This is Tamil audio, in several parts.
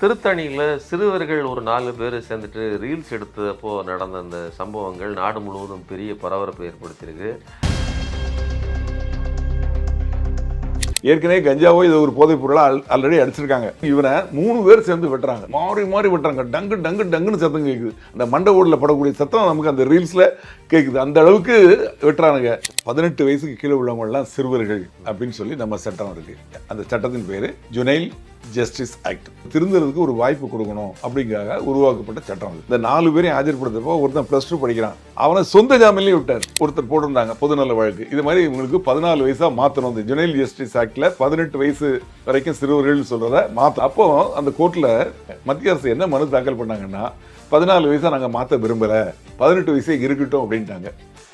திருத்தணியில் சிறுவர்கள் ஒரு நாலு பேர் சேர்ந்துட்டு ரீல்ஸ் எடுத்தப்போ நடந்த அந்த சம்பவங்கள் நாடு முழுவதும் பெரிய பரபரப்பை ஏற்படுத்தியிருக்கு. ஏற்கனவே கஞ்சாவோ இது ஒரு போதைப் அல் ஆல்ரெடி அடிச்சிருக்காங்க. இவனை மூணு பேர் சேர்ந்து வெட்டுறாங்க. மாறி மாறி வெட்டுறாங்க. டங்கு டங்கு டங்குன்னு சத்தம் கேட்குது அந்த மண்டை ஓடில் படக்கூடிய சத்தம் நமக்கு அந்த ரீல்ஸில் கேட்குது அந்த அளவுக்கு வெட்டுறானுங்க. பதினெட்டு வயசுக்கு கீழே உள்ளவங்கள்லாம் சிறுவர்கள் அப்படின்னு சொல்லி நம்ம சட்டம் இருக்குது அந்த சட்டத்தின் பேர் ஜுனைல் ஜஸ்டிஸ் ஆக்ட் திருந்துறதுக்கு ஒரு வாய்ப்பு கொடுக்கணும் அப்படிங்காக உருவாக்கப்பட்ட சட்டம் இந்த நாலு பேரையும் ஆஜர்படுத்தப்போ ஒருத்தன் ப்ளஸ் டூ படிக்கிறான். அவனை சொந்த ஜாமீன்லேயே விட்டார். ஒருத்தர் போட்டிருந்தாங்க பொதுநல வழக்கு. இது மாதிரி இவங்களுக்கு பதினாலு வயசாக மாற்றணும் இந்த ஜுனைல் ஜஸ்டிஸ் ஆக்டில் பதினெட்டு வயசு வரைக்கும் சிறுவர்கள்னு சொல்கிறத மாற்ற அப்போ அந்த கோர்ட்டில் மத்திய அரசு என்ன மனு தாக்கல் பண்ணாங்கன்னா பதினாலு வயசாக நாங்கள் மாற்ற விரும்பலை. பதினெட்டு வயசே இருக்கட்டும் அப்படின்ட்டாங்க.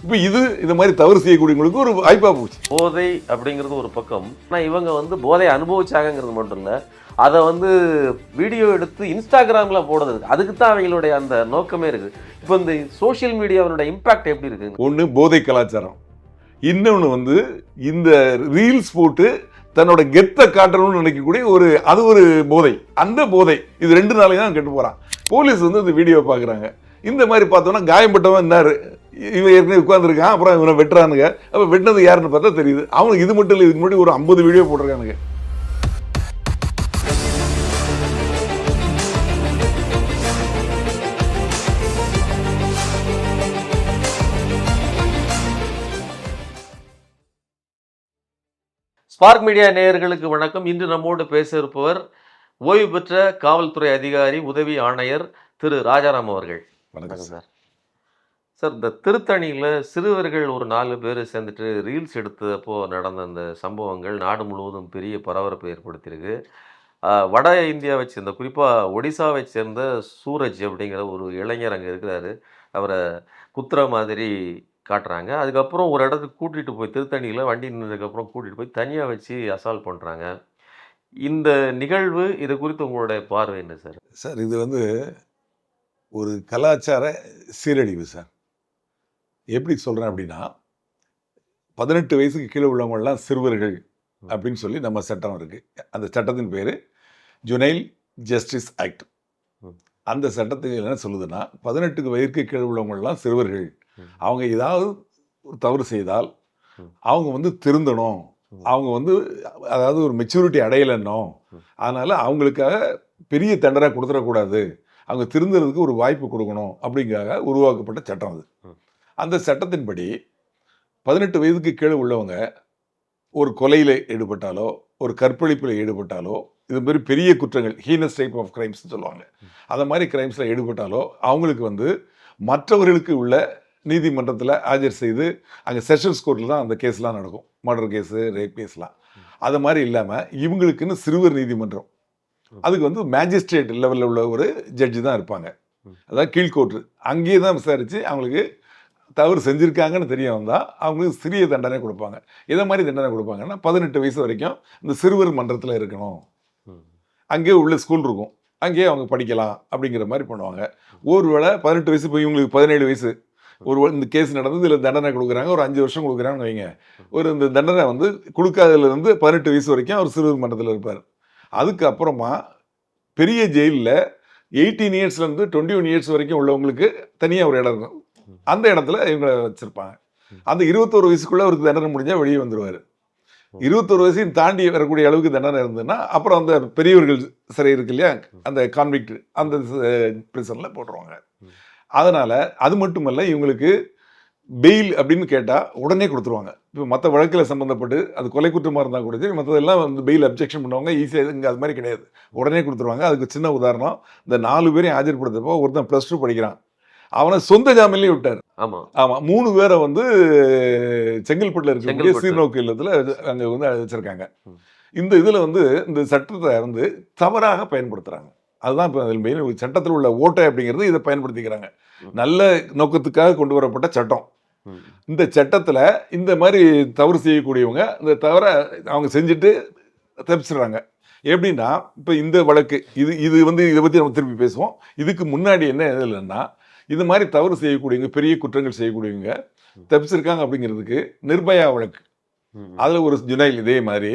இப்போ இது இந்த மாதிரி தவறு செய்யக்கூடியவங்களுக்கு ஒரு வாய்ப்பாக போச்சு. போதை அப்படிங்கிறது ஒரு பக்கம். ஆனால் இவங்க வந்து போதை அனுபவிச்சாங்கங்கிறது மட்டும் இல்லை அதை வந்து வீடியோ எடுத்து இன்ஸ்டாகிராமில் போடுறது அதுக்கு தான் அவங்களுடைய அந்த நோக்கமே இருக்குது இப்போ இந்த சோஷியல் மீடியாவினுடைய இம்பாக்ட் எப்படி இருக்குது ஒன்று போதை கலாச்சாரம். இன்னொன்று வந்து இந்த ரீல்ஸ் போட்டு தன்னோட கெத்தை காட்டணும்னு நினைக்கக்கூடிய ஒரு அது ஒரு போதை. அந்த போதை இது ரெண்டு நாளைக்கு தான் கெட்டு போகிறான் போலீஸ் வந்து இந்த வீடியோ பார்க்குறாங்க. இந்த மாதிரி பார்த்தோன்னா காயம்பட்டவன் என்னாரு இவன் ஏற்கனவே உட்காந்துருக்கான் அப்புறம் இவனை வெட்டுறானுங்க. அப்போ வெட்டினது யாருன்னு பார்த்தா தெரியுது. அவனுக்கு இது மட்டும் இல்லை இதுக்கு முன்னாடி ஒரு ஐம்பது வீடியோ போட்டிருக்கானுங்க. ஸ்பார்க் மீடியா நேயர்களுக்கு வணக்கம். இன்று நம்மோடு பேச இருப்பவர் ஓய்வு பெற்ற காவல்துறை அதிகாரி உதவி ஆணையர் திரு ராஜாராம் அவர்கள். வணக்கம் சார். சார் இந்த திருத்தணியில் சிறுவர்கள் ஒரு நாலு பேர் சேர்ந்துட்டு ரீல்ஸ் எடுத்தப்போ நடந்த அந்த சம்பவங்கள் நாடு முழுவதும் பெரிய பரபரப்பை ஏற்படுத்தியிருக்கு. வட இந்தியாவை சேர்ந்த குறிப்பாக ஒடிசாவை சேர்ந்த சூரஜ் அப்படிங்கிற ஒரு இளைஞர் அங்கே இருக்கிறாரு. அவரை குத்துற மாதிரி காட்டுறாங்க. அதுக்கப்புறம் ஒரு இடத்துக்கு கூட்டிகிட்டு போய் திருத்தணியில் வண்டி நின்றதுக்கப்புறம் கூட்டிகிட்டு போய் தனியாக வச்சு அசால்ட் பண்ணுறாங்க இந்த நிகழ்வு இது குறித்து உங்களுடைய பார்வை என்ன சார்? சார் இது வந்து ஒரு கலாச்சார சீரழிவு சார். எப்படி சொல்கிறேன் அப்படின்னா பதினெட்டு வயசுக்கு கீழே உள்ளவங்கெல்லாம் சிறுவர்கள் அப்படின்னு சொல்லி நம்ம சட்டம் இருக்கு. அந்த சட்டத்தின் பேர் ஜுனைல் ஜஸ்டிஸ் ஆக்ட். அந்த சட்டத்தில் என்ன சொல்லுதுன்னா பதினெட்டுக்கு வயதுக்கு கீழே உள்ளவங்கெல்லாம் சிறுவர்கள். அவங்க ஏதாவது ஒரு தவறு செய்தால் அவங்க வந்து திருந்தணும். அவங்க வந்து அதாவது ஒரு மெச்சூரிட்டி அடையலைன்னோ அதனால் அவங்களுக்காக பெரிய தண்டனை கொடுத்துடக்கூடாது. அவங்க திருந்துறதுக்கு ஒரு வாய்ப்பு கொடுக்கணும் அப்படிங்காக உருவாக்கப்பட்ட சட்டம் அது. அந்த சட்டத்தின்படி பதினெட்டு வயதுக்கு கீழே உள்ளவங்க ஒரு கொலையில் ஈடுபட்டாலோ ஒரு கற்பழிப்பில் ஈடுபட்டாலோ இது மாதிரி பெரிய குற்றங்கள் ஹீனஸ் டைப் ஆஃப் கிரைம்ஸ்னு சொல்லுவாங்க. அந்த மாதிரி கிரைம்ஸில் ஈடுபட்டாலோ அவங்களுக்கு வந்து மற்றவர்களுக்கு உள்ள நீதிமன்றத்தில் ஆஜர் செய்து அங்கே செஷன்ஸ் கோர்ட்டில் தான் அந்த கேஸ்லாம் நடக்கும். மர்டர் கேஸு ரேப் கேஸ்லாம். அது மாதிரி இல்லாமல் இவங்களுக்குன்னு சிறுவர் நீதிமன்றம். அதுக்கு வந்து மேஜிஸ்ட்ரேட் லெவலில் உள்ள ஒரு ஜட்ஜு தான் இருப்பாங்க. அதாவது கீழ்கோர்ட்டு. அங்கேயே தான் விசாரித்து அவங்களுக்கு தவறு செஞ்சுருக்காங்கன்னு தெரிய வந்தால் அவங்களுக்கு சிறிய தண்டனை கொடுப்பாங்க. எதை மாதிரி தண்டனை கொடுப்பாங்கன்னா பதினெட்டு வயசு வரைக்கும் இந்த சிறுவர் மன்றத்தில் இருக்கணும். அங்கேயே உள்ள ஸ்கூல் இருக்கும். அங்கேயே அவங்க படிக்கலாம் அப்படிங்கிற மாதிரி பண்ணுவாங்க. ஒருவேளை பதினெட்டு வயசு இப்போ இவங்களுக்கு பதினேழு வயசு ஒரு இந்த கேஸ் நடந்து இதில் தண்டனை கொடுக்குறாங்க ஒரு அஞ்சு வருஷம் கொடுக்குறாங்கன்னு வைங்க. ஒரு இந்த தண்டனை வந்து கொடுக்காததுலேருந்து பதினெட்டு வயசு வரைக்கும் அவர் சிறுவர் மன்றத்தில் இருப்பார். அதுக்கப்புறமா பெரிய ஜெயிலில் எயிட்டீன் இயர்ஸ்லேருந்து டுவெண்ட்டி ஒன் இயர்ஸ் வரைக்கும் உள்ளவங்களுக்கு தனியாக ஒரு இடம் இருக்கும். அந்த இடத்துல இவங்களை வச்சுருப்பாங்க. அந்த இருபத்தோரு வயசுக்குள்ளே அவருக்கு தண்டனை முடிஞ்சால் வெளியே வந்துடுவார் இருபத்தொரு வயசையும் தாண்டி வரக்கூடிய அளவுக்கு தண்டனை இருந்ததுன்னா அப்புறம் அந்த பெரியவர்கள் சிறை இருக்கு இல்லையா? அந்த கான்விக்ட் அந்த பிரிசனில் போட்டுருவாங்க. அதனால் அது மட்டுமல்ல இவங்களுக்கு பெயில் அப்படின்னு கேட்டால் உடனே கொடுத்துருவாங்க. இப்போ மற்ற வழக்கில் சம்மந்தப்பட்டு அது கொலை குற்றமாக இருந்தால் கூட சரி மற்றதெல்லாம் வந்து பெயில் அப்ஜெக்ஷன் பண்ணுவாங்க. ஈஸியாக இங்கே அது மாதிரி கிடையாது. உடனே கொடுத்துருவாங்க. அதுக்கு சின்ன உதாரணம் இந்த நாலு பேரையும் ஆஜர்படுத்தப்போ ஒருத்தன் ப்ளஸ் டூ படிக்கிறான். அவனை சொந்த ஜாமீன்லேயே விட்டார். ஆமாம் ஆமாம் மூணு பேரை வந்து செங்கல்பட்டில் இருக்கக்கூடிய. சீர்நோக்கு இல்லத்தில் அங்கே வந்து வச்சுருக்காங்க. ம். இந்த இதில் வந்து இந்த சட்டத்தை வந்து தவறாக பயன்படுத்துகிறாங்க அதுதான் இப்போ அதில் மெயின் சட்டத்தில் உள்ள ஓட்டை அப்படிங்கிறது இதை பயன்படுத்திக்கிறாங்க. நல்ல நோக்கத்துக்காக கொண்டு வரப்பட்ட சட்டம். இந்த சட்டத்தில் இந்த மாதிரி தவறு செய்யக்கூடியவங்க இந்த தவறை அவங்க செஞ்சுட்டு தப்பிச்சிடுறாங்க. எப்படின்னா இப்போ இந்த வழக்கு இது இது வந்து இதை பற்றி நம்ம திருப்பி பேசுவோம். இதுக்கு முன்னாடி என்ன இல்லைன்னா இது மாதிரி தவறு செய்யக்கூடியவங்க பெரிய குற்றங்கள் செய்யக்கூடியவங்க தப்பிச்சிருக்காங்க அப்படிங்கிறதுக்கு நிர்பயா வழக்கு. அதில் ஒரு ஜுனைல் இதே மாதிரி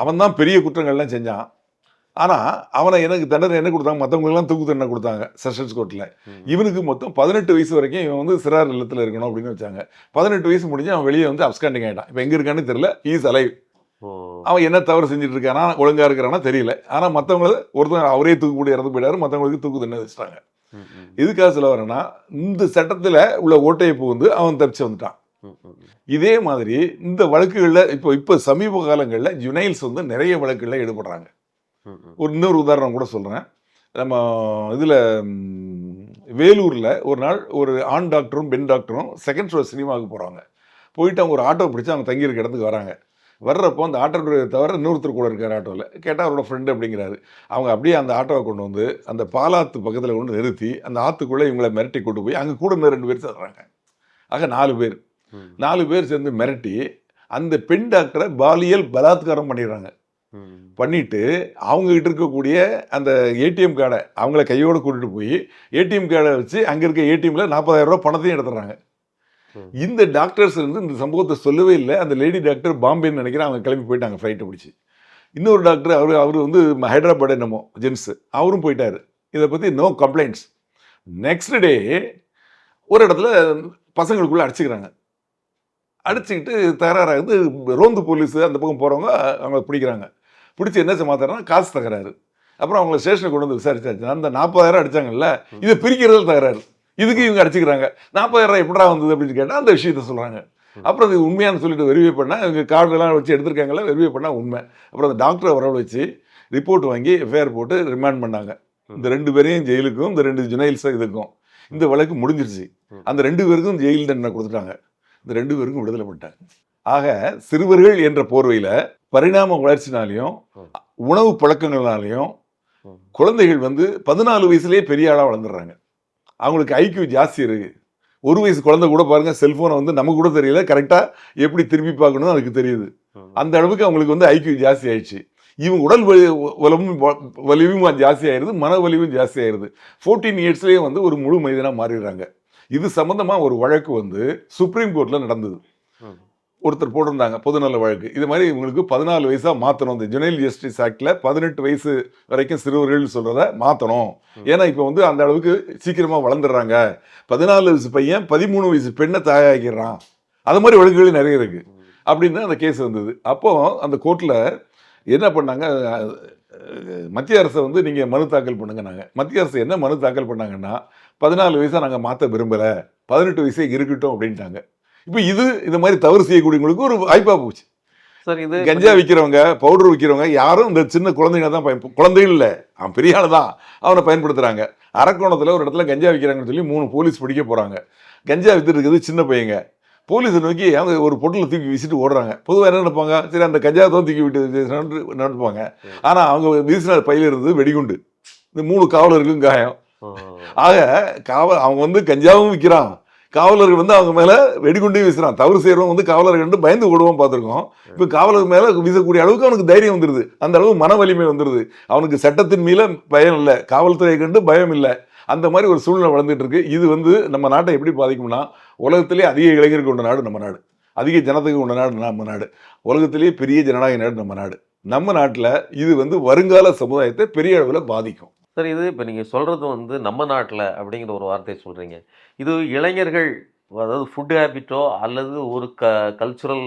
அவன் தான் பெரிய குற்றங்கள்லாம் செஞ்சான். ஆனால் அவனை எனக்கு தண்டனை என்ன கொடுத்தாங்க? மற்றவங்களுக்குலாம் தூக்கு தண்டனை கொடுத்தாங்க செஷன்ஸ் கோர்ட்டில். இவனுக்கு மொத்தம் பதினெட்டு வயசு வரைக்கும் இவன் வந்து சிறார் இல்லத்தில் இருக்கணும் அப்படின்னு வச்சாங்க. பதினெட்டு வயசு முடிஞ்சு அவன் வெளியே வந்து அப்ஸ்காண்டிங் ஆகிட்டான் இப்போ எங்கே இருக்கான்னு தெரியல ஈஸ் அலைவ் அவன் என்ன தவறு செஞ்சுட்டு இருக்கானா ஒழுங்கா இருக்கிறானா தெரியல. ஆனால் மற்றவங்கள ஒருத்தன் அவரே தூக்கு போட்டு இறந்து போயிட்டாரு மற்றவங்களுக்கு தூக்கு தண்டனை வச்சுட்டாங்க. எதுக்காக சொல்ல வரேன்னா இந்த சட்டத்தில் உள்ள ஓட்டையை புகுந்து அவன் தப்பிச்சு வந்துட்டான். இதே மாதிரி இந்த வழக்குகளில் இப்போ இப்போ சமீப காலங்களில் ஜுனைல்ஸ் வந்து நிறைய வழக்குகளில் ஈடுபடுறாங்க. ஒரு இன்னொரு உதாரணம் கூட சொல்கிறேன் நம்ம இதில் வேலூரில் ஒரு நாள் ஒரு ஆண் டாக்டரும் பெண் டாக்டரும் செகண்ட் ஷோ சினிமாவுக்கு போகிறாங்க போயிட்டு அவங்க ஒரு ஆட்டோ பிடிச்சி அவங்க தங்கியிருக்க இடத்துக்கு வராங்க. வர்றப்போ அந்த ஆட்டோ டிரைவர் தவிர இன்னொருத்தர் கூட இருக்கார் ஆட்டோவில் கேட்டால் அவரோட ஃப்ரெண்டு அப்படிங்கிறாரு. அவங்க அப்படியே அந்த ஆட்டோவை கொண்டு வந்து அந்த பாலாத்து பக்கத்தில் கொண்டு நிறுத்தி அந்த ஆற்றுக்குள்ளே இவங்களை மிரட்டி கொண்டு போய் அங்கே கூட ரெண்டு பேர் சேர்றாங்க. ஆக நாலு பேர். நாலு பேர் சேர்ந்து மிரட்டி அந்த பெண் டாக்டரை பாலியல் பலாத்காரம் பண்ணிடுறாங்க. பண்ணிட்டு அவங்க கிட்ட இருக்கக்கூடிய அந்த ஏடிஎம் கார்டை அவங்கள கையோட கூட்டிட்டு போய் ஏடிஎம் கார்டை வச்சு அங்க இருக்க ஏடிஎம்ல நாற்பதாயிரம் பணத்தையும் எடுத்துறாங்க. இந்த டாக்டர்ஸ் வந்து இந்த சம்பவத்தை சொல்லவே இல்லை. அந்த லேடி டாக்டர் பாம்பேன்னு நினைக்கிறேன் அவங்க கிளம்பி போயிட்டாங்க ஃப்ளைட்டை பிடிச்சி. இன்னொரு டாக்டர் அவர் அவர் வந்து ஹைதராபாத் என்னமோ ஜென்ஸ் அவரும் போயிட்டாரு. இதை பற்றி நோ கம்ப்ளைண்ட்ஸ் நெக்ஸ்ட் டே ஒரு இடத்துல பசங்களுக்குள்ள அடிச்சுக்கிறாங்க. அடிச்சுக்கிட்டு தகராறாகுது. ரோந்து போலீஸ் அந்த பக்கம் போகிறவங்க அவங்க பிடிக்கிறாங்க. பிடிச்சி என்ன சமாத்தாரம்னா காசு தகராறு. அப்புறம் அவங்கள ஸ்டேஷனுக்கு கொண்டு வந்து விசாரிச்சாச்சு. அந்த நாற்பதாயிரம் அடிச்சாங்கல்ல இதை பிரிக்கிறதுல தகராறு. இதுக்கு இவங்க அடிச்சுக்கிறாங்க. நாற்பதாயிரம் எப்படா வந்தது அப்படின்னு கேட்டால் அந்த விஷயத்த சொல்கிறாங்க அப்புறம் அது உண்மையானு சொல்லிட்டு வெரிஃபை பண்ணால் இவங்க கார்டெல்லாம் வச்சு எடுத்திருக்காங்கல்ல வெரிஃபை பண்ணால் உண்மை. அப்புறம் அந்த டாக்டரை வரவழ வச்சு ரிப்போர்ட் வாங்கி எஃப்ஐஆர் போட்டு ரிமாண்ட் பண்ணாங்க. இந்த ரெண்டு பேரையும் ஜெயிலுக்கும் இந்த ரெண்டு ஜுனைல்ஸும் இதுக்கும். இந்த வழக்கு முடிஞ்சிருச்சு. அந்த ரெண்டு பேருக்கும் ஜெயில் தண்டனை கொடுத்துட்டாங்க. இந்த ரெண்டு பேருக்கும் விடுதலை பண்ணிட்டாங்க. ஆக சிறுவர்கள் என்ற போர்வையில் பரிணாம வளர்ச்சினாலையும் உணவு பழக்கங்கள்னாலையும். குழந்தைகள் வந்து பதினாலு வயசுலயே பெரிய ஆளாக வளர்ந்துடுறாங்க. அவங்களுக்கு ஐக்கியூ ஜாஸ்தி இருக்கு. ஒரு வயசு குழந்தை கூட பாருங்க செல்போனை வந்து நமக்கு கூட தெரியல கரெக்டாக எப்படி திருப்பி பார்க்கணும் அதுக்கு தெரியுது. அந்த அளவுக்கு அவங்களுக்கு வந்து ஐக்கியூ ஜாஸ்தி ஆயிடுச்சு. இவங்க உடல் வலி வலமும் வலிவும் ஜாஸ்தி ஆயிருது மன வலிவும் ஜாஸ்தி ஆயிருது. ஃபோர்டீன் இயர்ஸ்லேயே வந்து ஒரு முழு மனிதனாக மாறிடுறாங்க. இது சம்பந்தமா ஒரு வழக்கு வந்து சுப்ரீம் கோர்ட்ல நடந்தது. ஒருத்தர் போட்டிருந்தாங்க பொதுநல வழக்கு. இது மாதிரி இவங்களுக்கு பதினாலு வயசா மாத்தணும். இந்த ஜுனைல் ஜஸ்டிஸ் ஆக்ட்ல பதினெட்டு வயசு வரைக்கும் சிறுவர்கள் சொல்றத மாத்தணும். ஏன்னா இப்போ வந்து அந்த அளவுக்கு சீக்கிரமா வளர்ந்துடுறாங்க. பதினாலு வயசு பையன் பதிமூணு வயசு பெண்ணை தாயாக்கிறான் அது மாதிரி வழக்குகள் நிறைய இருக்கு. அப்படின்னு அந்த கேஸ் வந்தது. அப்போ அந்த கோர்ட்ல என்ன பண்ணாங்க மத்திய அரசை வந்து நீங்க மனு தாக்கல் பண்ணுங்க நாங்க மத்திய அரசு என்ன மனு தாக்கல் பண்ணாங்கன்னா பதினாலு வயசா நாங்க மாத்த விரும்பல பதினெட்டு வயசே இருக்கட்டும் அப்படின்ட்டாங்க. இப்போ இது இந்த மாதிரி தவறு செய்யக்கூடியவங்களுக்கு ஒரு வாய்ப்பா போச்சு. சார் இது கஞ்சா விற்கிறவங்க பவுடர் விற்கிறவங்க யாரும் இந்த சின்ன குழந்தைங்க தான் பயன் குழந்தைகள் இல்லை. அவன் பெரிய ஆள் தான். அவனை பயன்படுத்துறாங்க. அரக்கோணத்தில் ஒரு இடத்துல கஞ்சா விற்கிறாங்கன்னு சொல்லி மூணு போலீஸ் பிடிக்க போறாங்க. கஞ்சா வித்துட்டு இருக்குது சின்ன பையங்க. போலீஸை நோக்கி அவங்க ஒரு பொட்டில் தூக்கி வீசிட்டு ஓடுறாங்க. பொதுவாக என்ன நினைப்பாங்க? சரி அந்த கஞ்சா தான் தூக்கி விட்டு நினைப்பாங்க. ஆனால் அவங்க வீசின பையில இருந்து வெடிகுண்டு. இந்த மூணு காவலர்களுக்கும் காயம். ஆக காவல் அவங்க வந்து கஞ்சாவும் விற்கிறான் காவலர்கள் வந்து அவங்க மேல வெடிகுண்டையும் வீசுறான். தவறு செய்யறவங்க வந்து காவலர்கள் கண்டு பயந்து விடுவோம் பார்த்துருக்கோம். இப்போ காவலர் மேல வீசக்கூடிய அளவுக்கு அவனுக்கு தைரியம் வந்துருது. அந்த அளவு மன வலிமை வந்துருது. அவனுக்கு சட்டத்தின் மீல பயம் இல்லை. காவல்துறையை கண்டு பயம் இல்லை. அந்த மாதிரி ஒரு சூழ்நிலை வளர்ந்துட்டு இருக்கு. இது வந்து நம்ம நாட்டை எப்படி பாதிக்கும்னா உலகத்திலே அதிக இளைஞருக்கு கொண்ட நாடு நம்ம நாடு. அதிக ஜனத்துக்கு கொண்ட நாடு நம்ம நாடு. உலகத்திலேயே பெரிய ஜனநாயக நாடு நம்ம நாடு. நம்ம நாட்டில் இது வந்து வருங்கால சமுதாயத்தை பெரிய அளவில் பாதிக்கும். சார் இது இப்போ நீங்கள் சொல்கிறது வந்து நம்ம நாட்டில் அப்படிங்கிற ஒரு வார்த்தையை சொல்கிறீங்க இது இளைஞர்கள் அதாவது ஃபுட் ஹேபிட்டோ அல்லது ஒரு க கல்ச்சுரல்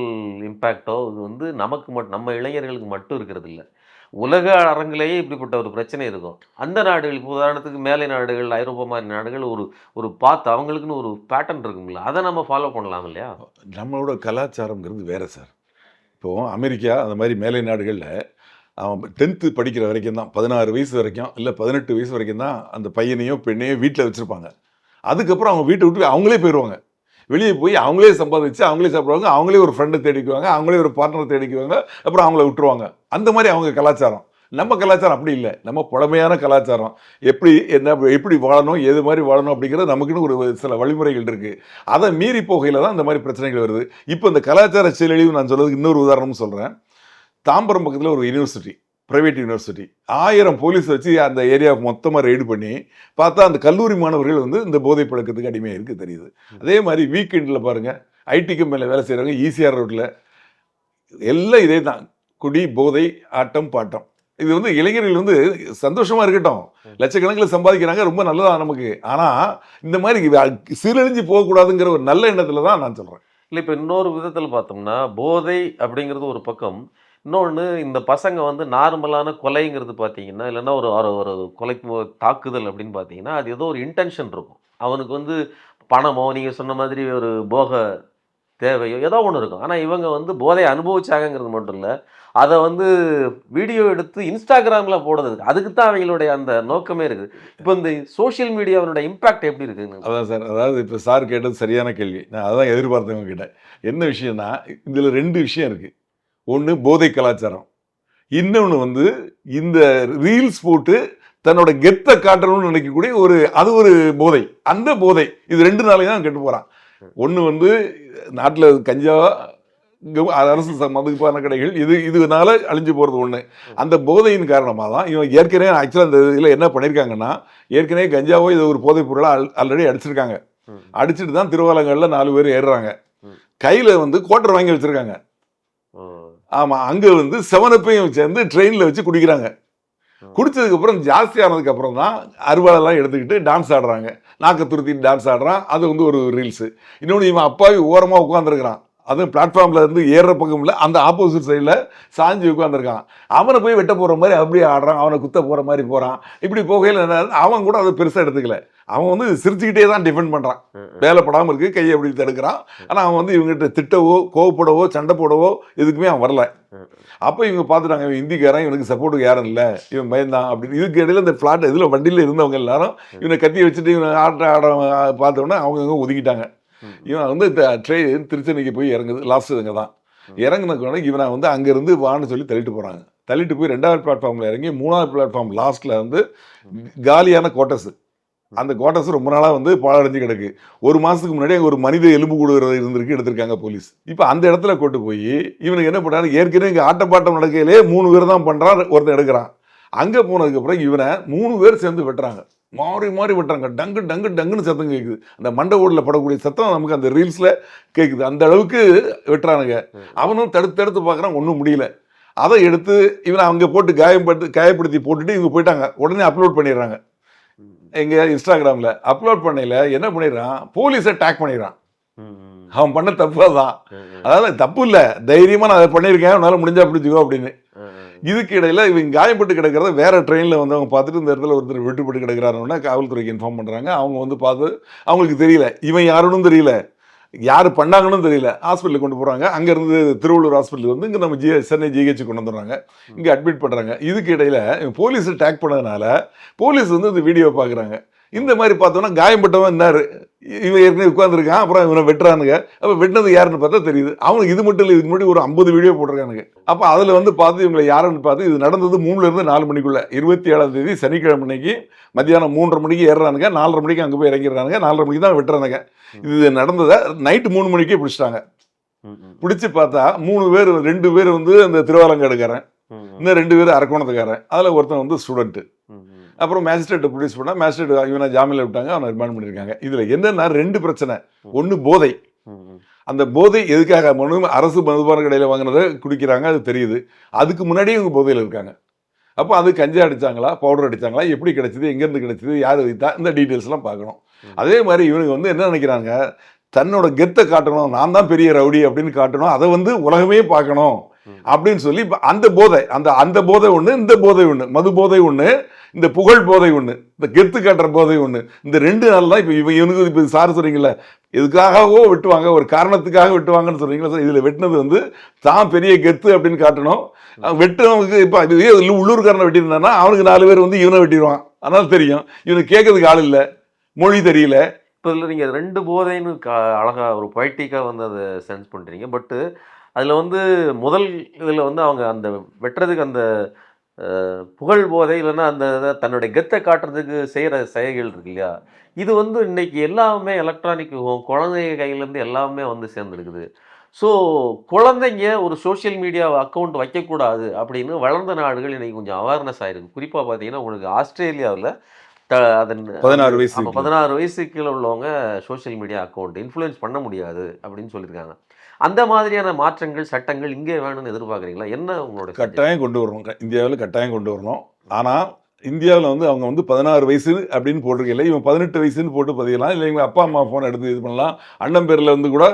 இம்பேக்டோ இது வந்து நமக்கு மட்டும் நம்ம இளைஞர்களுக்கு மட்டும் இருக்கிறது இல்லை உலக அரங்கிலேயே இப்படிப்பட்ட ஒரு பிரச்சனை இருக்கும். அந்த நாடுகள் இப்போ உதாரணத்துக்கு மேலை நாடுகள் ஐரோப்பா மாதிரி நாடுகள் ஒரு ஒரு பார்த்து அவங்களுக்குன்னு ஒரு பேட்டர்ன் இருக்குங்களா அதை நம்ம ஃபாலோ பண்ணலாம் இல்லையா? நம்மளோட கலாச்சாரம்ங்கிறது வேறு சார். இப்போது அமெரிக்கா அந்த மாதிரி மேலை நாடுகளில் அவன் டென்த்து படிக்கிற வரைக்கும் தான் பதினாறு வயசு வரைக்கும் இல்லை பதினெட்டு வயசு வரைக்கும் தான் அந்த பையனையோ பெண்ணையோ வீட்டில் வச்சுருப்பாங்க. அதுக்கப்புறம் அவங்க வீட்டை விட்டு அவங்களே போயிடுவாங்க வெளியே போய் அவங்களே சம்பாதிச்சு அவங்களே சாப்பிடுவாங்க அவங்களே ஒரு ஃப்ரெண்டை தேடிக்குவாங்க அவங்களே ஒரு பார்ட்னர் தேடிக்குவாங்க அப்புறம் அவங்கள விட்டுருவாங்க. அந்த மாதிரி அவங்க கலாச்சாரம். நம்ம கலாச்சாரம் அப்படி இல்லை. நம்ம பழமையான கலாச்சாரம். எப்படி என்ன எப்படி வாழணும் எது மாதிரி வாழணும் அப்படிங்கிறது நமக்குன்னு ஒரு சில வழிமுறைகள் இருக்குது அதை மீறி போகையில் தான் இந்த மாதிரி பிரச்சனைகள் வருது. இப்போ இந்த கலாச்சார சீரழிவு நான் சொல்கிறதுக்கு இன்னொரு உதாரணம் சொல்கிறேன் தாம்பரம் பக்கத்தில் ஒரு யூனிவர்சிட்டி பிரைவேட் யூனிவர்சிட்டி ஆயிரம் போலீஸ் வச்சு அந்த ஏரியா மொத்தமாக ரெய்டு பண்ணி பார்த்தா அந்த கல்லூரி மாணவர்கள் வந்து இந்த போதை பழக்கத்துக்கு அடிமையாக இருக்கு தெரியுது. அதே மாதிரி வீக்கெண்டில் பாருங்க ஐடி கம்பெனியில் வேலை செய்கிறவங்க ஈசிஆர் ரோட்டில் எல்லாம் இதே தான். குடி போதை ஆட்டம் பாட்டம். இது வந்து இளைஞர்கள் வந்து சந்தோஷமா இருக்கட்டும். லட்சக்கணக்கில் சம்பாதிக்கிறாங்க ரொம்ப நல்லதா நமக்கு. ஆனா இந்த மாதிரி சீரழிஞ்சு போகக்கூடாதுங்கிற ஒரு நல்ல எண்ணத்துல தான் நான் சொல்றேன். இல்லை இப்போ இன்னொரு விதத்தில் பார்த்தோம்னா போதை அப்படிங்கிறது ஒரு பக்கம் இன்னொன்று இந்த பசங்க வந்து நார்மலான கொலைங்கிறது பார்த்தீங்கன்னா இல்லைன்னா ஒரு ஒரு கொலை தாக்குதல் அப்படின்னு பார்த்தீங்கன்னா அது ஏதோ ஒரு இன்டென்ஷன் இருக்கும். அவனுக்கு வந்து பணமோ நீங்கள் சொன்ன மாதிரி ஒரு போக தேவையோ ஏதோ ஒன்று இருக்கும். ஆனால் இவங்க வந்து போதையை அனுபவிச்சாங்கங்கிறது மட்டும் இல்லை அதை வந்து வீடியோ எடுத்து இன்ஸ்டாகிராமில் போடுறது அதுக்கு தான் அவங்களுடைய அந்த நோக்கமே இருக்குது. இப்போ இந்த சோஷியல் மீடியாவோட இம்பாக்ட் எப்படி இருக்குங்க அதான் சார் அதாவது இப்போ சார் கேட்டது சரியான கேள்வி. நான் அதான் எதிர்பார்த்தவங்க கிட்ட. என்ன விஷயம்னா இதில் ரெண்டு விஷயம் இருக்குது ஒன்று போதை கலாச்சாரம். இன்னொன்று வந்து இந்த ரீல்ஸ் போட்டு தன்னோட கெத்தை காட்டணும்னு நினைக்கக்கூடிய ஒரு அது ஒரு போதை. அந்த போதை இது ரெண்டு நாளைக்கு தான் கெட்டு போகிறான் ஒன்று வந்து நாட்டில் கஞ்சா அரசு ச- மதுபான கடைகள் இது இதனால அழிஞ்சு போகிறது ஒன்று அந்த போதையின் காரணமாக தான் இவன் ஏற்கனவே ஆக்சுவலாக இந்த இதில் என்ன பண்ணியிருக்காங்கன்னா ஏற்கனவே கஞ்சாவோ இது ஒரு போதைப் பொருளாக ஆல்ரெடி அடிச்சிருக்காங்க. அடிச்சிட்டு தான் திருவாலங்களில் நாலு பேர் ஏறுறாங்க. கையில் வந்து கோட்டர் வாங்கி வச்சுருக்காங்க. ஆமாம் அங்கே வந்து செவனப்பையும் சேர்ந்து ட்ரெயினில் வச்சு குடிக்கிறாங்க. குடித்ததுக்கப்புறம் அப்புறம் ஜாஸ்தி ஆனதுக்கப்புறம் தான் அருவாளெல்லாம் எடுத்துக்கிட்டு டான்ஸ் ஆடுறாங்க. நாக்கை துருத்திட்டு டான்ஸ் ஆடுறான். அது வந்து ஒரு ரீல்ஸு இன்னொன்று இவன் அப்பாவி ஓரமாக உட்காந்துருக்கிறான் அதுவும் பிளாட்ஃபார்ம்ல இருந்து ஏறுற பக்கம் இல்லை அந்த ஆப்போசிட் சைடில் சாஞ்சி உட்காந்துருக்கான் அவனை போய் வெட்ட போகிற மாதிரி அப்படியே ஆடுறான் அவனை குத்த போகிற மாதிரி போகிறான் இப்படி போகையில் என்ன? அவன் கூட அதை பெருசாக எடுத்துக்கல அவன் வந்து சிரிச்சுக்கிட்டே தான் டிஃபெண்ட் பண்ணுறான் ம். வேலைப்படாமல் இருக்கு கையை அப்படி தடுக்கிறான் ஆனால் அவன் வந்து இவங்ககிட்ட திட்டவோ கோவப்படவோ சண்டை போடவோ எதுக்குமே அவன் வரல. அப்போ இவங்க பார்த்துட்டாங்க இவன் இந்திக்காரன் இவனுக்கு சப்போர்ட்டுக்கு யாரும் இல்லை இவன் பயந்தான் அப்படின்னு இதுக்கு இடையில இந்த ஃப்ளாட் இதில் வண்டியில் இருந்தவங்க எல்லாரும் இவனை கத்தி வச்சுட்டு இவனை ஆட்ட ஆட பார்த்தோன்னே அவங்க ஒதுக்கிட்டாங்க. இவன் வந்து ட்ரெயின் திருச்சென்னைக்கு போய் இறங்குது. லாஸ்ட் இங்கே தான். இறங்குனதுக்கு இவனை வந்து அங்கேருந்து வான்னு சொல்லி தள்ளிட்டு போகிறாங்க தள்ளிட்டு போய் ரெண்டாவது பிளாட்ஃபார்மில் இறங்கி மூணாவது பிளாட்ஃபார்ம் லாஸ்ட்டில் வந்து காலியான கோட்டர்ஸ் அந்த கோட்டர்ஸ் ரொம்ப நாளாக வந்து பாழடைஞ்சு கிடக்கு. ஒரு மாதத்துக்கு முன்னாடி அங்க ஒரு மனித எலும்பு கூடுகிறது இருந்திருக்கு எடுத்திருக்காங்க போலீஸ் இப்போ அந்த இடத்துல கொண்டு போய் இவனுக்கு என்ன பண்ணாரு ஏற்கனவே இங்கே ஆட்டப்பாட்டம் நடக்கையிலே மூணு பேர் தான் பண்ணுறான் ஒருத்தன் எடுக்கிறான். அங்கே போனதுக்கப்புறம் இவனை மூணு பேர் சேர்ந்து வெட்டுறாங்க. மாறி மாறி வெட்டுறாங்க. டங்கு டங்கு டங்குன்னு சத்தம் கேட்குது அந்த மண்டை ஓடில் படக்கூடிய சத்தம் நமக்கு அந்த ரீல்ஸில் கேட்குது அந்த அளவுக்கு வெட்டுறானுங்க. அவனும் தடுத்து தடுத்து பார்க்குறான் ஒன்றும் முடியல. அதை எடுத்து இவனை அங்கே போட்டு காயப்படுத்தி காயப்படுத்தி போட்டுட்டு இவங்க போயிட்டாங்க. உடனே அப்லோட் பண்ணிடுறாங்க. எங்க இன்ஸ்டாகிராமில் அப்லோட் பண்ணையில் என்ன பண்ணிடுறான்? போலீஸை டேக் பண்ணிடுறான். அவன் பண்ண தப்பு ம். அதாவது தப்பு இல்லை. தைரியமாக நான் அதை பண்ணியிருக்கேன். உன்னால முடிஞ்சா பிடிச்சிக்கோ அப்படின்னு. இதுக்கு இடையில் இவங்க காயப்பட்டு கிடக்கிறத வேற ட்ரெயினில் வந்து அவங்க பார்த்துட்டு இந்த இடத்துல ஒருத்தர் விட்டுப்பட்டு கிடக்கிறாருன்னா காவல்துறைக்கு இன்ஃபார்ம் பண்ணுறாங்க அவங்க வந்து பார்த்து அவங்களுக்கு தெரியல. இவன் யாருன்னு தெரியல. யார் பண்ணாங்கன்னு தெரியல. ஹாஸ்பிட்டலுக்கு கொண்டு போகிறாங்க அங்கேருந்து திருவள்ளூர் ஹாஸ்பிட்டல் வந்து இங்கே நம்ம ஜி சென்னை ஜிஹெச் கொண்டு வந்துடுறாங்க. இங்கே அட்மிட் பண்ணுறாங்க இதுக்கு இடையில் போலீஸை டேக் பண்ணதுனால போலீஸ் வந்து இந்த வீடியோ பார்க்குறாங்க. இந்த மாதிரி பார்த்தோன்னா காயப்பட்டவன் இருந்தார் இவன் ஏற்கனவே உட்காந்துருக்கான் அப்புறம் இவனை வெட்டுறானுங்க. அப்போ வெட்டினது யாருன்னு பார்த்தா தெரியுது. அவனுக்கு இது மட்டும் இல்லை இதுக்கு முன்னாடி ஒரு ஐம்பது வீடியோ போட்டிருக்கானுங்க. அப்போ அதில் வந்து பார்த்து இவங்களை யாருன்னு பார்த்து இது நடந்தது மூணுல இருந்து நாலு மணிக்குள்ள. இருபத்தி ஏழாம் தேதி சனிக்கிழமை அன்னைக்கு மத்தியானம் மூன்றரை மணிக்கு ஏறுறானுங்க. நாலரை மணிக்கு அங்கே போய் இறங்கிடுறானுங்க. நாலரை மணிக்கு தான் வெட்டுறானுங்க. இது நடந்ததை நைட்டு மூணு மணிக்கே பிடிச்சிட்டாங்க. பிடிச்சி பார்த்தா மூணு பேர் ரெண்டு பேர் வந்து அந்த திருவாலங்காடுக்காரன். இன்னும் ரெண்டு பேர் அரக்கோணத்துக்காரன். அதில் ஒருத்தன் வந்து ஸ்டூடெண்ட்டு. அப்புறம் மேஜிஸ்ட்ரேட்டை ப்ரொடியூஸ் பண்ணால் மேஜிஸ்ட்ரேட் இவனை ஜாமீனில் விட்டாங்க அவனை ரிமாண்ட் பண்ணியிருக்காங்க இதில் என்னென்னா ரெண்டு பிரச்சனை. ஒன்று போதை. அந்த போதை எதுக்காக? மனு அரசு மதுபான கடையில் வாங்கினதை குடிக்கிறாங்க அது தெரியுது. அதுக்கு முன்னாடியே இவங்க போதையில் இருக்காங்க. அப்போ அது கஞ்சா அடிச்சாங்களா? பவுடர் அடிச்சாங்களா? எப்படி கிடைச்சிது? எங்கேருந்து கிடைச்சிது? யார் வைத்தா? இந்த டீட்டெயில்ஸ்லாம் பார்க்கணும். அதே மாதிரி இவனுக்கு வந்து என்ன நினைக்கிறாங்க? தன்னோட கெத்தை காட்டணும். நான் தான் பெரிய ரவுடி அப்படின்னு காட்டணும். அதை வந்து உலகமே பார்க்கணும். அப்படின்னு சொல்லி அந்த போதை அந்த அந்த போதை ஒன்று இந்த போதை ஒன்று மது போதை ஒன்று இந்த புகழ் போதை ஒன்று இந்த கெத்து காட்டுற போதை ஒன்று இந்த ரெண்டு நாள் தான் இப்போ இவன் இவனுக்கு இப்போ சார் சொல்கிறீங்களே எதுக்காகவோ வெட்டுவாங்க ஒரு காரணத்துக்காக வெட்டுவாங்கன்னு சொல்றீங்களா சார்? இதில் வெட்டினது வந்து தான் பெரிய கெத்து அப்படின்னு காட்டணும். அவன் வெட்டுறவனுக்கு இப்போ இதே உள்ளூர்காரனை வெட்டியிருந்தானா அவனுக்கு நாலு பேர் வந்து இவனை வெட்டிடுவான் அதனால தெரியும். இவனுக்கு கேட்கறதுக்கு ஆள் இல்லை மொழி தெரியல. இப்போ இதில் நீங்கள் ரெண்டு போதைன்னு கா அழகா ஒரு பொய்ட்டிக்காக வந்து அதை சென்ஸ் பண்ணுறீங்க பட்டு அதில் வந்து முதல் இதில் வந்து அவங்க அந்த வெட்டுறதுக்கு அந்த புகழ் போதை இல்லைன்னா அந்த இதை தன்னுடைய கெத்தை காட்டுறதுக்கு செய்கிற செயல்கள் இருக்கு இல்லையா? இது வந்து இன்னைக்கு எல்லாமே எலக்ட்ரானிக் குழந்தைங்க கையிலேருந்து எல்லாமே வந்து சேர்ந்துருக்குது. ஸோ குழந்தைங்க ஒரு சோஷியல் மீடியா அக்கௌண்ட் வைக்கக்கூடாது அப்படின்னு வளர்ந்த நாடுகள் இன்னைக்கு கொஞ்சம் அவேர்னஸ் ஆயிருக்கு. குறிப்பாக பார்த்தீங்கன்னா உங்களுக்கு ஆஸ்திரேலியாவில் த அதன் பதினாறு வயசு பதினாறு வயசு கீழே உள்ளவங்க சோஷியல் மீடியா அக்கௌண்ட் இன்ஃப்ளூயன்ஸ் பண்ண முடியாது அப்படின்னு சொல்லியிருக்காங்க. அந்த மாதிரியான மாற்றங்கள் சட்டங்கள் இங்கே வேணும்னு எதிர்பார்க்குறீங்களா? என்ன suggestion? கட்டாயம் கொண்டு வரணும் இந்தியாவில் கட்டாயம் கொண்டு வரணும் ஆனால் இந்தியாவில் வந்து அவங்க வந்து பதினாறு வயசு அப்படின்னு போட்டிருக்கல இவன் பதினெட்டு வயசுன்னு போட்டு பதியலாம். இல்லை இவங்க அப்பா அம்மா ஃபோன் எடுத்து இது பண்ணலாம். அண்ணன் பேரில் வந்து கூட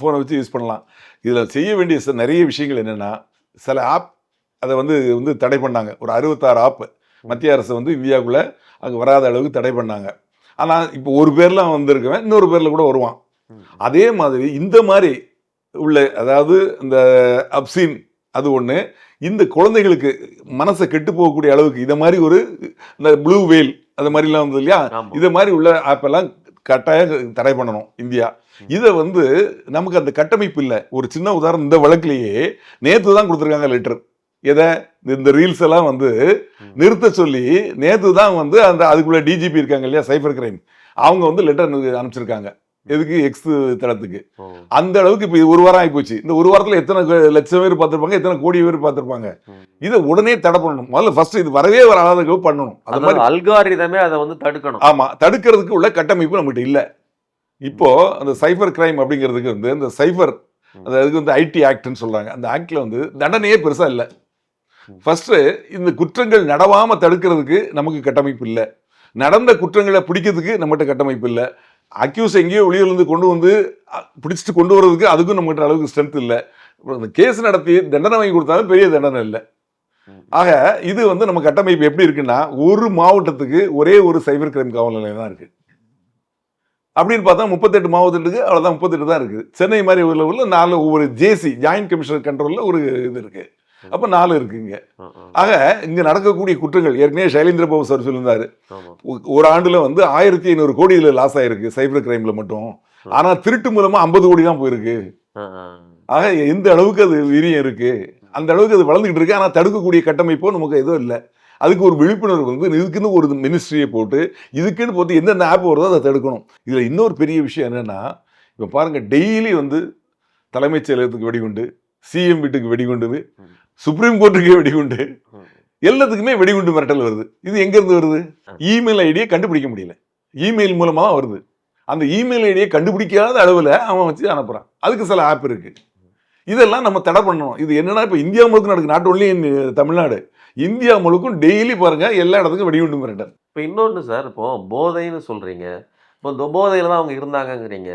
ஃபோனை வச்சு யூஸ் பண்ணலாம். இதில் செய்ய வேண்டிய நிறைய விஷயங்கள் என்னென்னா சில ஆப் அதை வந்து வந்து தடை பண்ணாங்க. ஒரு அறுபத்தாறு ஆப் மத்திய அரசு வந்து இந்தியாவுக்குள்ளே அங்கே வராத அளவுக்கு தடை பண்ணாங்க. ஆனால் இப்போ ஒரு பேர்லாம் வந்திருக்கவன் இன்னொரு பேரில் கூட வருவான். அதே மாதிரி இந்த மாதிரி உள்ள அதாவது இந்த அப்சீன் அது ஒன்று இந்த குழந்தைகளுக்கு மனசை கெட்டு போகக்கூடிய அளவுக்கு இதை மாதிரி ஒரு இந்த ப்ளூ வேல் அது மாதிரிலாம் வந்தது இல்லையா. இதை மாதிரி உள்ள ஆப்பெல்லாம் கட்டாயம் தடை பண்ணணும் இந்தியா. இதை வந்து நமக்கு அந்த கட்டமைப்பு இல்லை. ஒரு சின்ன உதாரணம் இந்த வழக்கிலேயே நேற்று தான் கொடுத்துருக்காங்க லெட்டர் எதை? இந்த ரீல்ஸ் எல்லாம் வந்து நிறுத்த சொல்லி நேற்று தான் வந்து அந்த அதுக்குள்ள டிஜிபி இருக்காங்க இல்லையா சைபர் கிரைம் அவங்க வந்து லெட்டர் அனுப்பிச்சிருக்காங்க. எதுக்கு எக்ஸ் தளத்துக்கு. அந்த அளவுக்கு இப்போ ஒரு வாரம் ஆகிப்போச்சு இந்த ஒரு வாரத்தில் எத்தனை லட்சம் பேர் பார்த்துருப்பாங்க எத்தனை கோடி பேர் பார்த்துருப்பாங்க. இதை உடனே தடை பண்ணணும். முதல்ல ஃபர்ஸ்ட் இது வரவே வராதவங்க பண்ணணும். அது மாதிரி அல்காரிதமே அதை வந்து தடுக்கணும். ஆமா தடுக்கிறதுக்கு உள்ள கட்டமைப்பு நம்மகிட்ட இல்ல. இப்போ அந்த சைபர் கிரைம் அப்படிங்கிறதுக்கு வந்து இந்த சைபர் அந்த அதுக்கு வந்து ஐடி ஆக்ட்னு சொல்றாங்க. அந்த ஆக்ட்ல வந்து தண்டனையே பெருசா இல்ல. ஃபர்ஸ்ட் இந்த குற்றங்கள் நடவாம தடுக்கிறதுக்கு நமக்கு கட்டமைப்பு இல்ல. நடந்த குற்றங்களை பிடிக்கிறதுக்கு நம்மகிட்ட கட்டமைப்பு இல்ல. அக்யூஸ் எங்கேயோ வெளியிலேருந்து கொண்டு வந்து பிடிச்சிட்டு கொண்டு வர்றதுக்கு அதுக்கும் நம்மகிட்ட அளவுக்கு ஸ்ட்ரென்த் இல்லை. அந்த கேஸ் நடத்தி தண்டனை வாங்கி கொடுத்தாலும் பெரிய தண்டனை இல்லை. ஆக இது வந்து நம்ம கட்டமைப்பு எப்படி இருக்குன்னா ஒரு மாவட்டத்துக்கு ஒரே ஒரு சைபர் கிரைம் காவல் நிலையம் தான் இருக்கு. அப்படின்னு பார்த்தா முப்பத்தெட்டு மாவட்டத்துக்கு அவ்வளோதான் முப்பத்தெட்டு தான் இருக்குது சென்னை மாதிரி உள்ள நாலு ஒவ்வொரு ஜேசி ஜாயின்ட் கமிஷனர் கண்ட்ரோலில் ஒரு இது இருக்கு. அப்போ நாலு இருக்கு இங்க. ஆ, ஆ. ஆக இங்க நடக்கக்கூடிய குற்றங்கள் ஏற்கனவே சைலேந்திர பாபு சார் சொல்லியிருந்தாரு. ஒரு ஆண்டுல வந்து ஆயிரத்தி ஐநூறு கோடி இதுல லாஸ் ஆயிருக்கு சைபர் கிரைம்ல மட்டும். ஆனா திருட்டு மூலமா ஐம்பது கோடி தான் போயிருக்கு. ஆக எந்த அளவுக்கு அது வீரியம் இருக்கு? அந்த அளவுக்கு அது வளர்ந்துகிட்டு இருக்கு. ஆனா தடுக்கக்கூடிய கட்டமைப்போ நமக்கு எதுவும் இல்லை. அதுக்கு ஒரு விழிப்புணர்வு வந்து இதுக்குன்னு ஒரு மினிஸ்ட்ரியை போட்டு இதுக்குன்னு போட்டு எந்தெந்த ஆப் வருதோ அதை தடுக்கணும். இதுல இன்னொரு பெரிய விஷயம் என்னன்னா இப்போ பாருங்க டெய்லி வந்து தலைமைச் செயலகத்துக்கு வெடிகுண்டு சிஎம் வீட்டுக்கு வெடிகுண்டு ம். சுப்ரீம் கோர்ட்டுக்கே வெடிகுண்டு. எல்லாத்துக்குமே வெடிகுண்டு மிரட்டல் வருது. இது எங்கேருந்து வருது? இமெயில் ஐடியை கண்டுபிடிக்க முடியல. இமெயில் மூலமா தான் வருது. அந்த இமெயில் ஐடியை கண்டுபிடிக்காத அளவுல அவன் வச்சு அனுப்புகிறான் அதுக்கு சில ஆப் இருக்கு. இதெல்லாம் நம்ம தடை பண்ணணும். இது என்னன்னா இப்போ இந்தியா முழுக்க நடக்குது. Not only Tamil Nadu. India முழுக்கும் டெய்லி பாருங்க எல்லா இடத்துக்கும் வெடிகுண்டு மிரட்டல். இப்போ இன்னொன்று சார் இப்போ போதைன்னு சொல்கிறீங்க இப்போ இந்த போதையில் தான் அவங்க இருந்தாங்கங்கிறீங்க.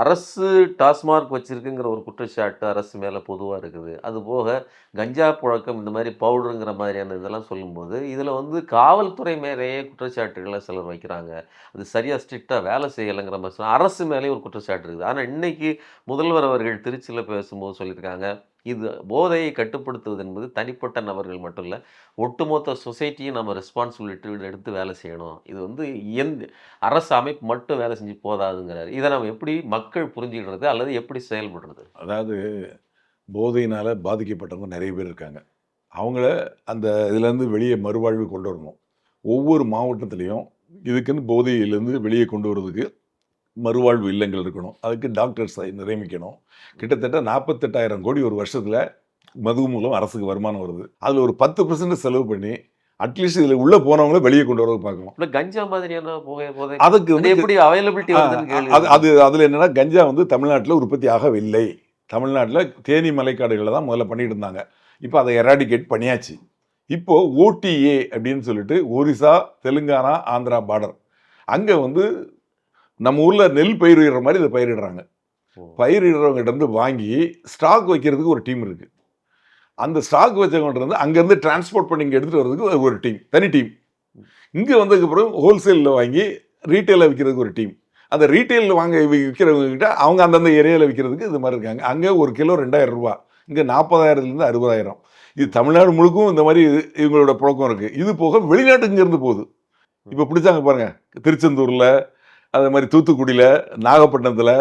அரசு டாஸ்மார்க் வச்சுருக்குங்கிற ஒரு குற்றச்சாட்டு அரசு மேலே பொதுவாக இருக்குது. அது போக கஞ்சா புழக்கம் இந்த மாதிரி பவுடருங்கிற மாதிரியான இதெல்லாம் சொல்லும்போது இதில் வந்து காவல்துறை மேலேயே குற்றச்சாட்டுகளை சிலர் வைக்கிறாங்க. அது சரியாக ஸ்ட்ரிக்டாக வேலை செய்யலைங்கிற மாதிரி சொல்ல அரசு மேலேயே ஒரு குற்றச்சாட்டு இருக்குது. ஆனால் இன்றைக்கி முதல்வர் அவர்கள் திருச்சியில் பேசும்போது சொல்லியிருக்காங்க. இது போதையை கட்டுப்படுத்துவது என்பது தனிப்பட்ட நபர்கள் மட்டும் இல்லை ஒட்டுமொத்த சொசைட்டியும் நம்ம ரெஸ்பான்சிபிலிட்டி எடுத்து வேலை செய்யணும். இது வந்து எந்த அரசு அமைப்பு மட்டும் வேலை செஞ்சு போதாதுங்கிறார். இதை நம்ம எப்படி மக்கள் புரிஞ்சுக்கிறது அல்லது எப்படி செயல்படுறது? அதாவது போதையினால் பாதிக்கப்பட்டவங்க நிறைய பேர் இருக்காங்க. அவங்கள அந்த இதுலேருந்து வெளியே மறுவாழ்வு கொண்டு வரணும். ஒவ்வொரு மாவட்டத்துலேயும் இதுக்குன்னு போதையிலேருந்து வெளியே கொண்டு வரதுக்கு மறுவாழ்வு இல்லங்கள் இருக்கணும். அதுக்கு டாக்டர்ஸ் நியமிக்கணும் கிட்டத்தட்ட நாற்பத்தெட்டாயிரம் கோடி ஒரு வருஷத்தில் மது மூலம் அரசுக்கு வருமானம் வருது. அதில் ஒரு பத்து பர்சன்ட் செலவு பண்ணி அட்லீஸ்ட் இதில் உள்ளே போனவங்கள வெளியே கொண்டு வரதுக்கு பார்க்கணும். இல்லை கஞ்சா மாதிரியான போதை அதுக்கு அது வந்து எப்படி அவைலபிலிட்டி அது அது அதில் என்னன்னா கஞ்சா வந்து தமிழ்நாட்டில் உற்பத்தி ஆகவில்லை. தமிழ்நாட்டில் தேனி மலைக்காடுகளில் தான் முதல்ல பண்ணிட்டு இருந்தாங்க. இப்போ அதை எராடிகேட் பண்ணியாச்சு. இப்போ ஓடிஏ அப்படின்னு சொல்லிட்டு ஒரிசா தெலுங்கானா ஆந்திரா பார்டர் அங்கே வந்து நம்ம ஊரில் நெல் பயிரிடுற மாதிரி இதை பயிரிடுறாங்க இருந்து வாங்கி ஸ்டாக் வைக்கிறதுக்கு ஒரு டீம் இருக்கு. அந்த ஸ்டாக் வச்சவங்ககிட்ட இருந்து அங்கேருந்து டிரான்ஸ்போர்ட் பண்ணி இங்கே எடுத்துகிட்டு வரதுக்கு ஒரு டீம் தனி டீம். இங்கே வந்ததுக்கப்புறம் ஹோல்சேலில் வாங்கி ரீட்டெயிலில் விற்கிறதுக்கு ஒரு டீம். அந்த ரீட்டெயிலில் வாங்க வி- விற்கிறவங்க கிட்ட அவங்க அந்தந்த ஏரியாவில் விற்கிறதுக்கு இது மாதிரி இருக்காங்க. அங்கே ஒரு கிலோ ரெண்டாயிரம் ரூபா இங்கே நாற்பதாயிரத்துலேருந்து அறுபதாயிரம். இது தமிழ்நாடு முழுக்கும் இந்த மாதிரி இவங்களோட புழக்கம் இருக்குது இது போக வெளிநாட்டுக்கு இருந்து போகுது. இப்போ பிடிச்சாங்க பாருங்க திருச்செந்தூரில் அதே மாதிரி தூத்துக்குடியில் நாகப்பட்டினத்தில்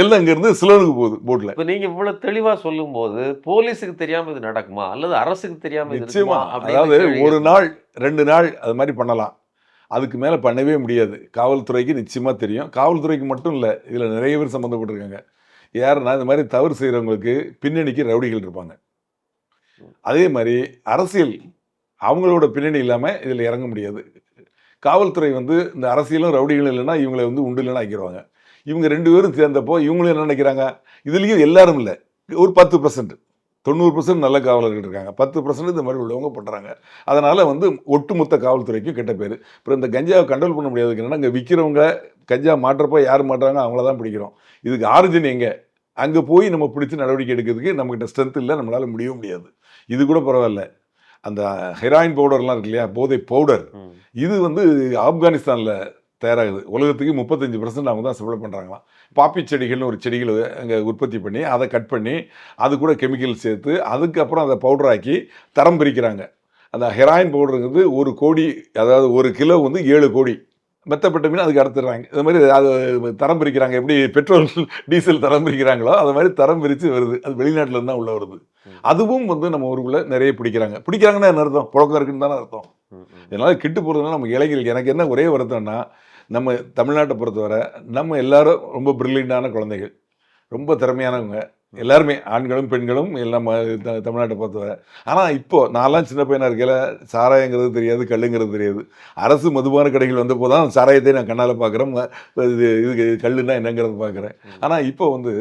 எல்லாம் இங்கேருந்து சிலோனுக்கு போகுது போட்டில் இப்போ நீங்க இவ்வளவு தெளிவா சொல்லும்போது போலீஸுக்கு தெரியாம இது நடக்குமா? அல்லது அரசுக்கு தெரியாம இது நிச்சயமா. அதாவது ஒரு நாள் ரெண்டு நாள் அது மாதிரி பண்ணலாம். அதுக்கு மேலே பண்ணவே முடியாது. காவல்துறைக்கு நிச்சயமாக தெரியும். காவல்துறைக்கு மட்டும் இல்லை இதில் நிறைய பேர் சம்மந்தப்பட்டிருக்காங்க. யாருன்னா இந்த மாதிரி தவறு செய்கிறவங்களுக்கு பின்னணிக்கு ரவுடிகள் இருப்பாங்க. அதே மாதிரி அரசியல் அவங்களோட பின்னணி இல்லாமல் இதில் இறங்க முடியாது. காவல்துறை வந்து இந்த அரசியலும் ரவுடிகளும் இல்லைன்னா இவங்களை வந்து உண்டு இல்லைன்னா ஆக்கிடுவாங்க இவங்க ரெண்டு பேரும் சேர்ந்தப்போ இவங்களும் என்ன நினைக்கிறாங்க? இதுலேயும் எல்லாரும் இல்லை. ஒரு பத்து பர்சன்ட் தொண்ணூறு பர்சன்ட் நல்ல காவலர்கள் இருக்காங்க. பத்து பர்சன்ட் இந்த மாதிரி உள்ளவங்க பண்ணுறாங்க அதனால் வந்து ஒட்டுமொத்த காவல்துறைக்கும் கெட்ட பேர். அப்புறம் இந்த கஞ்சாவை கண்ட்ரோல் பண்ண முடியாதுக்கு என்னன்னா இங்கே விற்கிறவங்க கஞ்சா மாட்டுறப்போ யார் மாட்டுறாங்க அவங்கள தான் பிடிக்கிறோம். இதுக்கு ஆரிஜின் எங்கே? அங்கே போய் நம்ம பிடிச்சி நடவடிக்கை எடுக்கிறதுக்கு நம்மகிட்ட ஸ்ட்ரென்த் இல்லை. நம்மளால் முடியவும் முடியாது. இது கூட பரவாயில்ல. அந்த ஹெராயின் பவுடர்லாம் இருக்கு இல்லையா? போதை பவுடர். இது வந்து ஆப்கானிஸ்தானில் தயாராகுது. உலகத்துக்கு முப்பத்தஞ்சு பர்சன்ட் அவங்க தான் சப்ளை பண்ணுறாங்களாம் பாப்பி செடிகள்னு ஒரு செடிகள் அங்கே உற்பத்தி பண்ணி அதை கட் பண்ணி அது கூட கெமிக்கல் சேர்த்து அதுக்கப்புறம் அதை பவுடர் ஆக்கி தரம் பிரிக்கிறாங்க. அந்த ஹெராயின் பவுடருங்கிறது ஒரு கோடி அதாவது ஒரு கிலோ வந்து ஏழு கோடி. மெத்தப்பட்ட மீன் அதுக்கு அடுத்துடுறாங்க இது மாதிரி அது தரம் பிரிக்கிறாங்க. எப்படி பெட்ரோல் டீசல் தரம் பிரிக்கிறாங்களோ அது மாதிரி தரம் பிரித்து வருது. அது வெளிநாட்டுல இருந்து தான் உள்ள வருது. அதுவும் வந்து நம்ம ஊருக்குள்ள நிறைய பிடிக்கிறாங்க. பிடிக்கிறாங்கன்னா என்ன அர்த்தம்? புழக்கம் இருக்குன்னு தானே அர்த்தம். இதனால் கெட்டு போகிறதுனால நம்ம இளைஞர்களுக்கு எனக்கு என்ன ஒரே வருத்தம்னா நம்ம தமிழ்நாட்டை பொறுத்தவரை நம்ம எல்லாரும் ரொம்ப பிரில்லியண்டான குழந்தைகள். ரொம்ப திறமையானவங்க. எல்லாருமே ஆண்களும் பெண்களும் எல்லாம் தமிழ்நாட்டை பொறுத்தவரை. ஆனால் இப்போ நான்லாம் சின்ன பையனாக இருக்கையில் சாராயங்கிறது தெரியாது கல்லுங்கிறது தெரியாது. அரசு மதுபான கடைகள் வந்தப்போ தான் சாராயத்தை நான் கண்ணால் பார்க்குறேன் இது இது கல்லுன்னா என்னங்கிறது பார்க்குறேன். ஆனால் இப்போ வந்து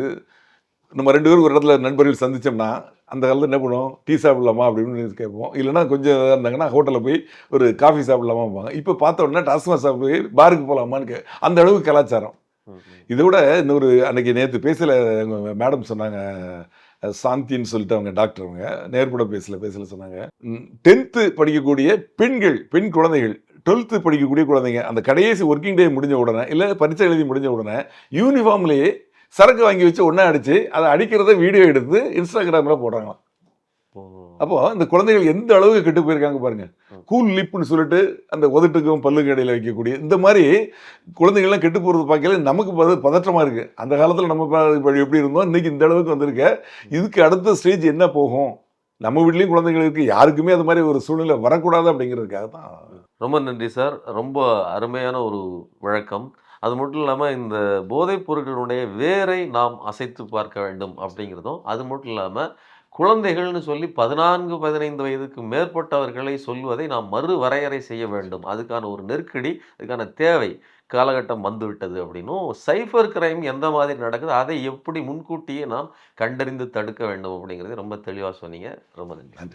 நம்ம ரெண்டு பேரும் ஒரு இடத்துல நண்பர்கள் சந்திச்சோம்னா அந்த காலத்தில் என்ன பண்ணுவோம் டீ சாப்பிடலாமா அப்படின்னு கேட்போம். இல்லைன்னா கொஞ்சம் இதாக இருந்தாங்கன்னா ஹோட்டலில் போய் ஒரு காஃபி சாப்பிடலாமா போவாங்க இப்போ பார்த்த உடனே டாஸ்மாக் சாப்பிட்டு போய் பாருக்கு போகலாமான்னு கே அந்த அளவுக்கு கலாச்சாரம். இதை விட இன்னொரு அன்னைக்கு நேற்று பேசல மேடம் சொன்னாங்க சாந்தின்னு சொல்லிட்டு அவங்க டாக்டர் அவங்க நேர்பட பேசல பேசல சொன்னாங்க. டென்த்து படிக்கக்கூடிய பெண்கள் பெண் குழந்தைகள் டுவெல்த்து படிக்கக்கூடிய குழந்தைங்க அந்த கடைசி ஒர்க்கிங் டே முடிஞ்ச உடனே இல்லை பரீட்சை எழுதி முடிஞ்ச உடனே யூனிஃபார்ம்லேயே சரக்கு வாங்கி வச்சு ஒன்றா அடித்து அதை அடிக்கிறத வீடியோ எடுத்து இன்ஸ்டாகிராமில் போடுறாங்களாம். அப்போ இந்த குழந்தைகள் எந்த அளவுக்கு கெட்டு போயிருக்காங்க பாருங்க. கூல் லிப்னு சொல்லிட்டு அந்த உதட்டுக்கும் பல்லுக்கு இடையில வைக்கக்கூடிய இந்த மாதிரி குழந்தைகள்லாம் கெட்டு போகிறது பார்க்கல நமக்கு பத- பதற்றமா இருக்கு. அந்த காலத்தில் நம்ம எப்படி இருந்தோம்? இன்னைக்கு இந்த அளவுக்கு வந்திருக்க. இதுக்கு அடுத்த ஸ்டேஜ் என்ன போகும்? நம்ம வீட்லேயும் குழந்தைகள் இருக்கு. யாருக்குமே அது மாதிரி ஒரு சூழ்நிலை வரக்கூடாது அப்படிங்கிறதுக்காக தான். ரொம்ப நன்றி சார். ரொம்ப அருமையான ஒரு விளக்கம் அது மட்டும் இல்லாமல் இந்த போதைப் பொருட்களுடைய வேரை நாம் அசைத்து பார்க்க வேண்டும் அப்படிங்கிறதும் அது மட்டும் இல்லாமல் குழந்தைகள்னு சொல்லி பதினான்கு பதினைந்து வயதுக்கு மேற்பட்டவர்களை சொல்வதை நாம் மறு வரையறை செய்ய வேண்டும். அதுக்கான ஒரு நெருக்கடி அதுக்கான தேவை காலகட்டம் வந்துவிட்டது அப்படின்னும் சைஃபர் கிரைம் எந்த மாதிரி நடக்குது அதை எப்படி முன்கூட்டியே நாம் கண்டறிந்து தடுக்க வேண்டும் அப்படிங்கிறது ரொம்ப தெளிவாக சொன்னீங்க. ரொம்ப நன்றி.